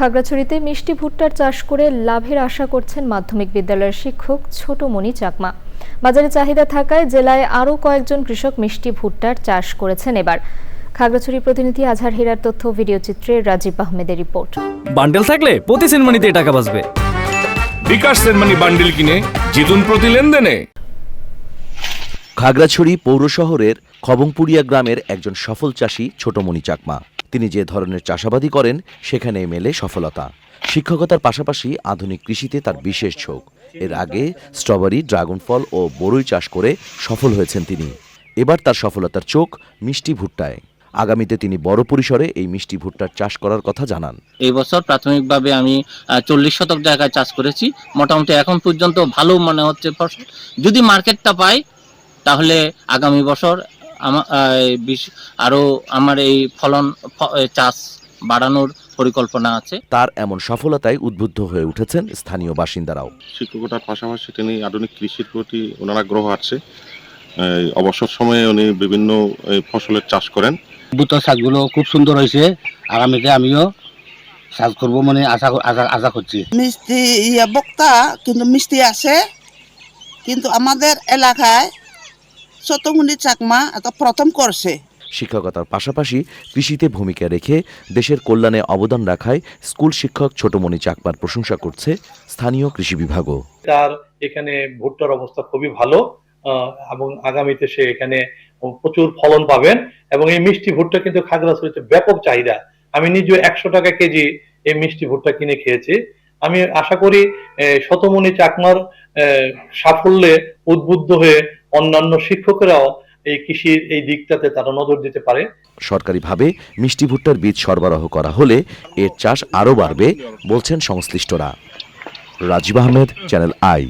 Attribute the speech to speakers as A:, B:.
A: খাগড়াছড়িতে মিষ্টি ভুট্টার চাষ করে লাভের আশা করছেন মাধ্যমিক বিদ্যালয়ের শিক্ষক ছোটমণি চাকমা। বাজারে চাহিদা থাকায় জেলায় আরও কয়েকজন কৃষক মিষ্টি ভুট্টার চাষ করেছেন এবার। খাগড়াছড়ি প্রতিনিধি আজহার হীরার তথ্য ভিডিও চিত্রে রাজীব আহমেদের রিপোর্ট।
B: বান্ডেল থাকলে প্রতি সেনমানিতে টাকা বাঁচবে।
C: বিকাশ সেনমানি বান্ডিল কিনে জিতুন প্রতি লেনদেনে।
D: খাগড়াছড়ি পৌর শহরের খবংপুরিয়া গ্রামের একজন সফল চাষী ছোটমণি চাকমা। তিনি যে ধরনের চাষাবাদি করেন, সেখানে মেলে সফলতা। শিক্ষকতার পাশাপাশি আধুনিক কৃষিতে তার বিশেষ ঝোঁক। এর আগে স্ট্রবেরি ড্রাগন ফল ও বড়ই চাষ করে সফল হয়েছেন তিনি। এবার তার সফলতার চোখ মিষ্টি ভুট্টায়। আগামীতে তিনি বড় পরিসরে এই মিষ্টি ভুট্টার চাষ করার কথা জানান।
E: এই বছর প্রাথমিকভাবে আমি চল্লিশ শতক জায়গায় চাষ করেছি। মোটামুটি এখন পর্যন্ত ভালো মনে হচ্ছে। ফসল যদি মার্কেটটা পাই, তাহলে আগামী বছর আমার বিশ- আরও আমার এই ফলন চাষ বাড়ানোর পরিকল্পনা আছে।
D: তার এমন সফলতায় উদ্বুদ্ধ হয়ে উঠেছেন স্থানীয় বাসিন্দারাও।
F: শিক্ষকতার পাশাপাশি তিনি আধুনিক কৃষির প্রতি ওনার আগ্রহ আছে। অবসর সময়ে উনি বিভিন্ন এই, ফসলের চাষ করেন।
G: বুতো শাকগুলো খুব সুন্দর হয়েছে। আগামীতে আমিও চাষ করব মানে আশা আশা আশা করছি।
H: মিষ্টি ইয়ে বক্তা কিন্তু মিষ্টি আছে কিন্তু আমাদের এলাকায় শতমুনি চাকমা এটা প্রথম করছে।
D: শিক্ষকতার পাশাপাশি কৃষিতে ভূমিকা রেখে দেশের কল্যাণে অবদান রাখায় স্কুল শিক্ষক ছোটমণি চাকমার প্রশংসা করছে স্থানীয় কৃষি বিভাগও।
I: তার এখানে ভুট্টার অবস্থা খুবই ভালো আহ, এবং আগামীতে সে এখানে প্রচুর ফলন পাবেন এবং এই মিষ্টি ভুট্টা কিন্তু খাগড়াছড়িতে ব্যাপক চাহিদা। আমি নিজে একশো টাকা কেজি এই মিষ্টি ভুট্টা কিনে খেয়েছি। আমি আশা করি শতমণি চাকমার সাফল্যে উদ্বুদ্ধ হয়ে অন্যান্য শিক্ষকেরাও এই কৃষির এই দিকটাতে তারা নজর দিতে পারে।
D: সরকারিভাবে মিষ্টি ভুট্টার বীজ সরবরাহ করা হলে এর চাষ আরও বাড়বে বলছেন সংশ্লিষ্টরা। Rajib Ahmed, Channel I.